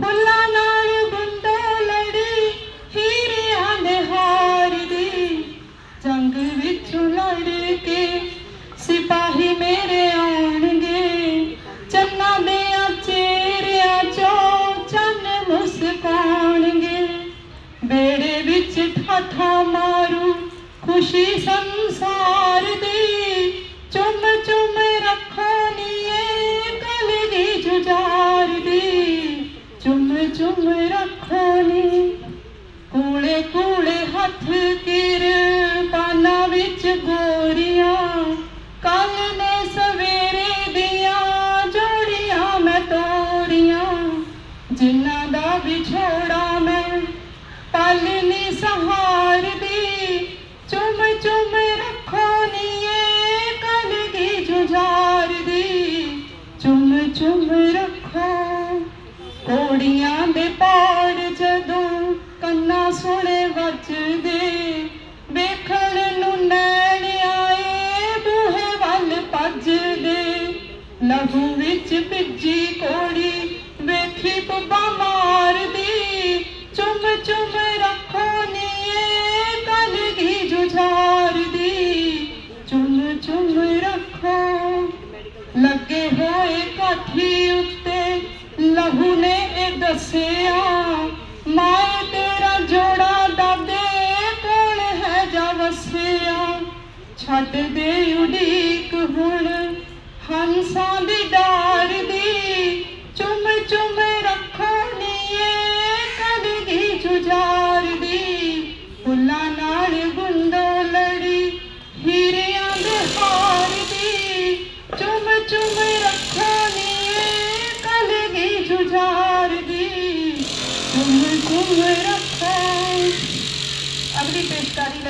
ਫੁੱਲਾਂ ਨਾਲ ਸਿਪਾਹੀ ਮੇਰੇ ਆਉਣਗੇ। ਚੰਨਾ ਦੇ ਚਿਹਰਿਆਂ ਚੋਂ ਚੰਨ ਮੁਸਕਾਉਣਗੇ। ਬੇੜੇ ਵਿੱਚ ਠਾਠਾ ਮਾਰੂ, ਖੁਸ਼ੀ ਸੰਸਾਰ ਦੀ ਕਲਗੀ ਜੁਝਾਰ ਦੀ ਚੁੰਮ ਚੁੰਮ ਰੱਖਣੀ ਕੂਲੇ ਕੂਲੇ ਹੱਥ ਕਿਰ ਪਾਨਾ ਵਿੱਚ ਗੋਰੀਆਂ। ਕੱਲ ਨੇ ਸਵੇਰੇ ਦੀਆਂ ਜੋੜੀਆਂ ਮੈਂ ਤੋਰੀਆਂ। ਜਿਨ੍ਹਾਂ ਦਾ ਵਿਛੋੜਾ ਮੈਂ ਪਲ ਨੀ ਸਹਾਰਦੀ। ਚੁੰਮ ਚੁੰਮ ਰੱਖੋ ਨੀਏ ਕਲ ਦੀ ਜੁਝਾਰਦੀ ਚੁੰਮ ਚੁੰਮ ਰੱਖੋ। ਕੋੜੀਆਂ ਦੇ ਪਾੜ ਜਦੋਂ ਕੰਨਾਂ ਸੁਣੇ ਵੱਜਦੇ, ਵੇਖਣ ਨੂੰ ਨੈਣ ਆਏ ਬੂਹੇ ਵੱਲ ਭੱਜਦੇ। ਲਹੂ ਵਿੱਚ ਭਿੱਜੀ ਕੋੜੀ ਵੇਖੀ ਪੁੱਬਾ ਮਾਰਦੀ, ਚੁੰਮ ਚੁੰਮ ਰੱਖੋ ਨੀਏ ਕਲ ਦੀ ਜੁਝਾਰਦੀ। ਚੁੰਮ ਚੁੰਮ ਲੱਗੇ ਹੋਏ ਕਾਠੀ ਉੱਤੇ, ਲਹੂ ਨੇ ਇਹ ਦੱਸਿਆ, ਮਾਏ ਤੇਰਾ ਜੋੜਾ ਦਾਦੇ ਕੋਲ ਹੈ ਜਾ ਵਸਿਆ। ਛੱਡ ਦੇ ਉਡੀਕ ਹੁਣ ਹੰਸਾਂ ਦੀ ਡਾਰ ਦੀ, ਚੁੰਮ ਚੁੰਮ ਰੱਖੋ ਨੀਏ ਕਦਗੀ ਜੁਝਾਰ ਦੀ। ਫੁੱਲਾਂ ਨਾਲ ਗੁੰਦੋ ਚੁੰਮ ਚੁੰਮ ਰੱਖੋ ਅਗਲੀ ਪੇਸ਼ਕਾਰੀ